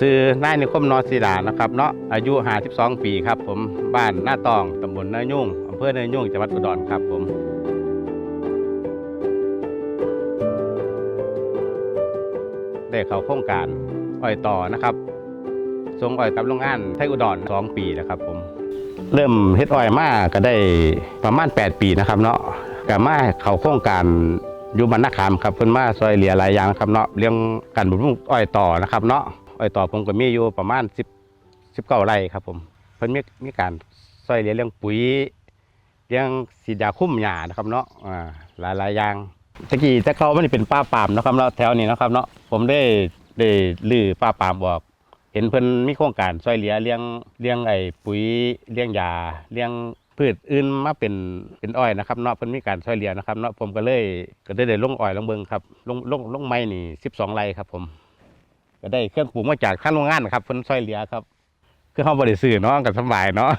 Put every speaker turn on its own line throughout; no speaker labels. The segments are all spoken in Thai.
ซื้อนายนิคมนอศิลานะครับเนาะอายุ 52 ปีครับผมบ้านหน้าตองตำบลนายุ่งอำเภอนายุ่งจังหวัดอุดรครับผมได้เข้าโครงการอ้อยต่อนะครับส่งอ้อยกับโรงงานไทยอุดรสองปีนะครับผม เริ่มเฮ็ดอ้อยมาก็ได้ประมาณ 8 ปีนะครับเนาะก็มาเข้าโครงการอยู่บ้านนาขามครับเพิ่นมาซอยเหลือหลายอย่างครับเนาะเรื่องการบำรุงอ้อยต่อนะครับเนาะ อ้อยต่อผมก็มีอยู่ประมาณ10 19ไร่ครับ ผมเพิ่นมีมีการซอยเหลือเรื่องปุ๋ยเรื่องสีดาคุ้มหญ้านะครับเนาะอ่าหลายหลายๆอย่างตะกี้ต่เขามันเป็นป่าปามนะครับเนาะแถวนี้นะครับเนาะผมได้ได้ลื้อป่าปามออก เห็นเพิ่นมีโครงการช่วยเหลือเลี้ยงเลี้ยงไอ้ปุ๋ยเลี้ยงยาเลี้ยงพืชอื่นมาเป็นเป็นอ้อยนะครับเนาะเพิ่นมีการช่วยเหลือนะครับเนาะผมก็เลยก็ได้ได้ลงอ้อยลงเบิงครับลงลงลงไม้นี่12ไร่ครับผม ก็ได้เครื่องปลูกมาจากทางโรงงานครับเพิ่นช่วยเหลือครับ คือเฮาบ่ได้ซื้อเนาะก็สบายเนาะ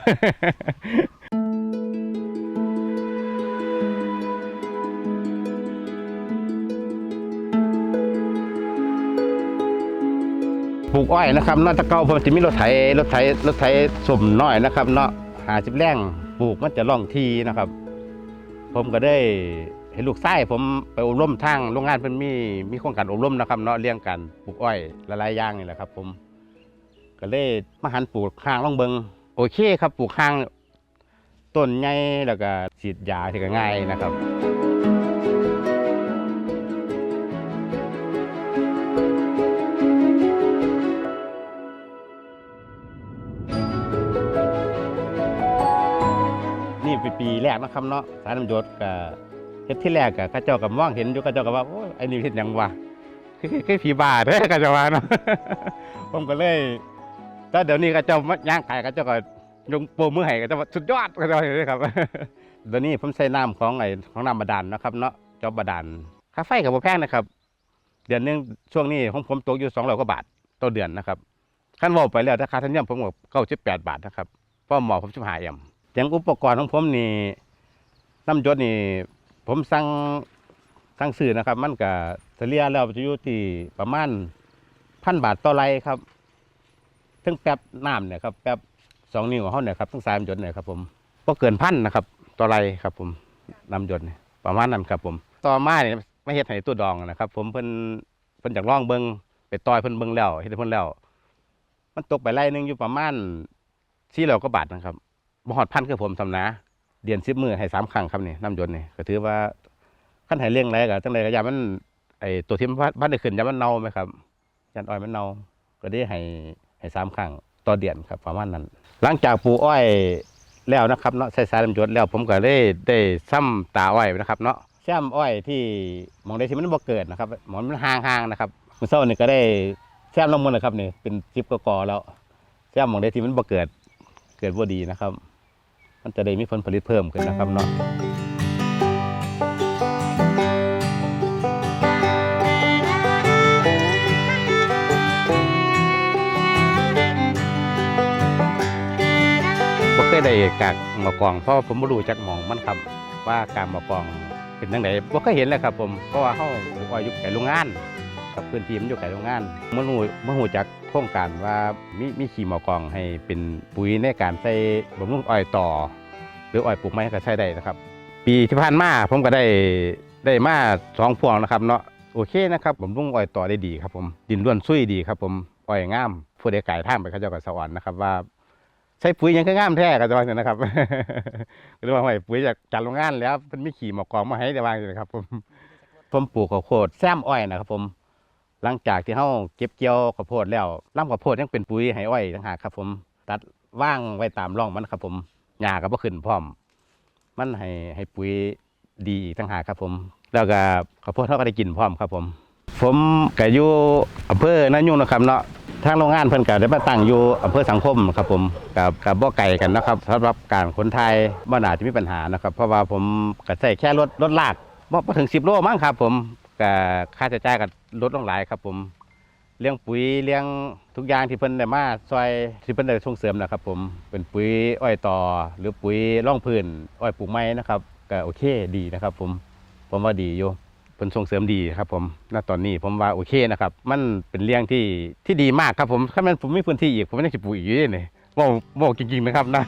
ปลูกอ้อยนะครับนาะแตะเก่าผมจะมีรถไถรถไถรถไถสมน้อยนะครับ เนาะหาสิบแรงปลูกมันจะล่องทีนะครับ ผมก็ได้ เห็นลูกไส้ผมไปอบรมทางโรงงานเพิ่นมีมีโครงการอบรมนะครับเนาะเรื่องการปลูกอ้อยหลายๆอย่างนี่แหละครับ ผม ก็เลยมาหันปลูกข้างล่องเบิงโอเคครับปลูกข้างต้นใหญ่แล้วก็ฉีดยาที่ก็ง่ายนะครับนี่เป็นปีแรกนะครับเนาะสารน้ำยศกับ เฮ็ดที่แรกกับข้าเจ้ากับมองเห็นอยู่ข้าเจ้ากับว่าโอ้ยไอ้นี่เฮ็ดหยังวะคือคือผีบาเด้อข้าเจ้าว่าเนาะผมก็เลยแต่เดี๋ยวนี้ข้าเจ้ามาย่างขายข้าเจ้าก็ยกโปรมือให้ข้าเจ้าว่าสุดยอดข้าเจ้าว่าอย่างนี้ครับเดี๋ยวนี้ผมใช้น้ำของไอ้ของน้ำบาดาลนะครับเนาะจอบบาดาลค่าไฟกับบ่แพงนะครับ เดือนหนึงช่วงนี้ของผมตกอยู่200กว่าบาทต่อเดือนนะครับขั้นว่าไปแล้วถ้าค่าธรรมเนียมผมก็98บาทนะครับเพราะหมอผม15เอ็มอย่างอุปกรณ์ของผมนี่น้ำยศนี่ ผมสั่งสั่งซื้อนะครับ มันก็เฉลี่ยแล้วจะอยู่ที่ประมาณพันบาทต่อไรครับทั้งแป๊บน้ำเนี่ยครับแป๊บสองนิ้วของเขาเนี่ยครับทั้งสามหยดเนี่ยครับผมก็เกินพันนะครับ ต่อไรครับ ผมน้ำหยดเนี่ยประมาณนั้นครับ ผม ต่อมาเนี่ยไม่เฮ็ดให้ตัวดองนะครับ ผมเพิ่นเพิ่นจากล่องเบิงไปต่อยเพิ่นเบิงแล้วเฮ็ดเพิ่นแล้ว มันตกไปไร่หนึงอยู่ประมาณสี่ร้อยกว่าบาทนะครับบ่ฮอดพันคือผมสำนะ เดือนสิบมือให้สามครั้งครับนี่น้ำยนต์นี่ก็ถือว่าขั้นไหเลี้ยงไรก็จังไรก็ยามันไอตัวที่มันพันได้ขึ้นยามันเน่าไหมครับยันอ้อยมันเน่าก็ได้ให้ให้สามครั้งต่อเดือนครับประมาณนั้น หลังจากปลูกอ้อยแล้วนะครับเนาะใส่สายน้ำยนต์แล้วผมก็ได้ได้ซ้ำตาอ้อยนะครับ เนาะซ้ำอ้อยที่มองได้ที่มันบ่เกิดนะครับมองมันห่างๆนะครับมื้อเช้านี่ก็ได้แซมลงมือนะครับนี่เป็นจิบกกอแล้วแซมมองได้ที่มันบ่เกิดเกิดบ่ดีนะครับ มันจะได้มีผลผลิตเพิ่มขึ้นนะครับเนาะบ่เคยได้กากหมอกองเพราะว่าผมบ่รู้จักหมองมันครับว่ากากหมอกองเป็นจังไดบ่เคยเห็นเลยครับผมเพราะว่าเฮาอยอยู่ไกลโรงงาน กับพื้นที่มันอยู่ไกลโรงงานบ่รู้บ่ฮู้จักโครงการว่ามีมีขี้หมอกองให้เป็นปุ๋ยในการใส่บำรุงอ้อยต่อ หรืออ้อยปลูกไม้ก็ใช้ได้นะครับ ปีที่ผ่านมาผมก็ได้ได้มาสองพวงนะครับเนาะโอเคนะครับบำรุงอ้อยต่อได้ดีครับผมดินร่วนซุยดีครับผมอ้อยงามผู้ใดไก่ท่ามไปเขาเจ้าก็สวรรค์นะครับว่าใช้ปุ๋ยยังก็งามแท้ก็จะว่าอย่างนะครับก็เลยว่าห้อยปุ๋ยจากจากโรงงานแล้วมันไมีขี่หมอกกองมาให้แต่ว่างนี้ครับผมผมปลูกข้าวโพดแซมอ้อยนะครับผม หลังจากที่เฮาเก็บเกี่ยวข้าวโพดแล้วล่ำข้าวโพดยังเป็นปุ๋ยให้อ้อยต่างหากครับผม ตัดว่างไว้ตามร่องมันครับผมหญ้าก็บ่ขึ้นพร้อม มันให้ให้ปุ๋ยดีต่างหากครับผม แล้วก็ข้าวโพดเขาก็ได้กินพร้อมครับผม ผมก็อยู่อำเภอนายุ่งนะครับเนาะทางโรงงานเพิ่นก็ได้มาตั้งอยู่อำเภอสังคมครับผมกับกับบ่ไกลกันนะครับสำหรับการขนไทยบ่น่าจะมีปัญหานะครับเพราะว่าผมก็ใช้แค่รถรถลากบ่บ่ถึง10โลมั้งครับ ผมก็ค่าใช้จ่ายก็ ลดลงหลายครับ ผมเลี้ยงปุ๋ยเลี้ยงทุกอย่างที่เพิ่นได้มาซอยที่เพิ่นได้ส่งเสริมนะครับ ผมเป็นปุ๋ยอ้อยต่อ หรือปุ๋ยร่องพื้นอ้อยปลูกไม้นะครับก็โอเคดีนะครับ ผมผมว่าดีอยู่ผเป็นส่งเสริมดีครับ ผมณตอนนี้ผมว่าโอเคนะครับ มันเป็นเรื่องที่ที่ดีมากครับผมถ้ามันผมมีพื้นที่อีกผมไม่ได้จะปลูกอีกเยอะเลยว่าว่าจริงๆนะครับนะ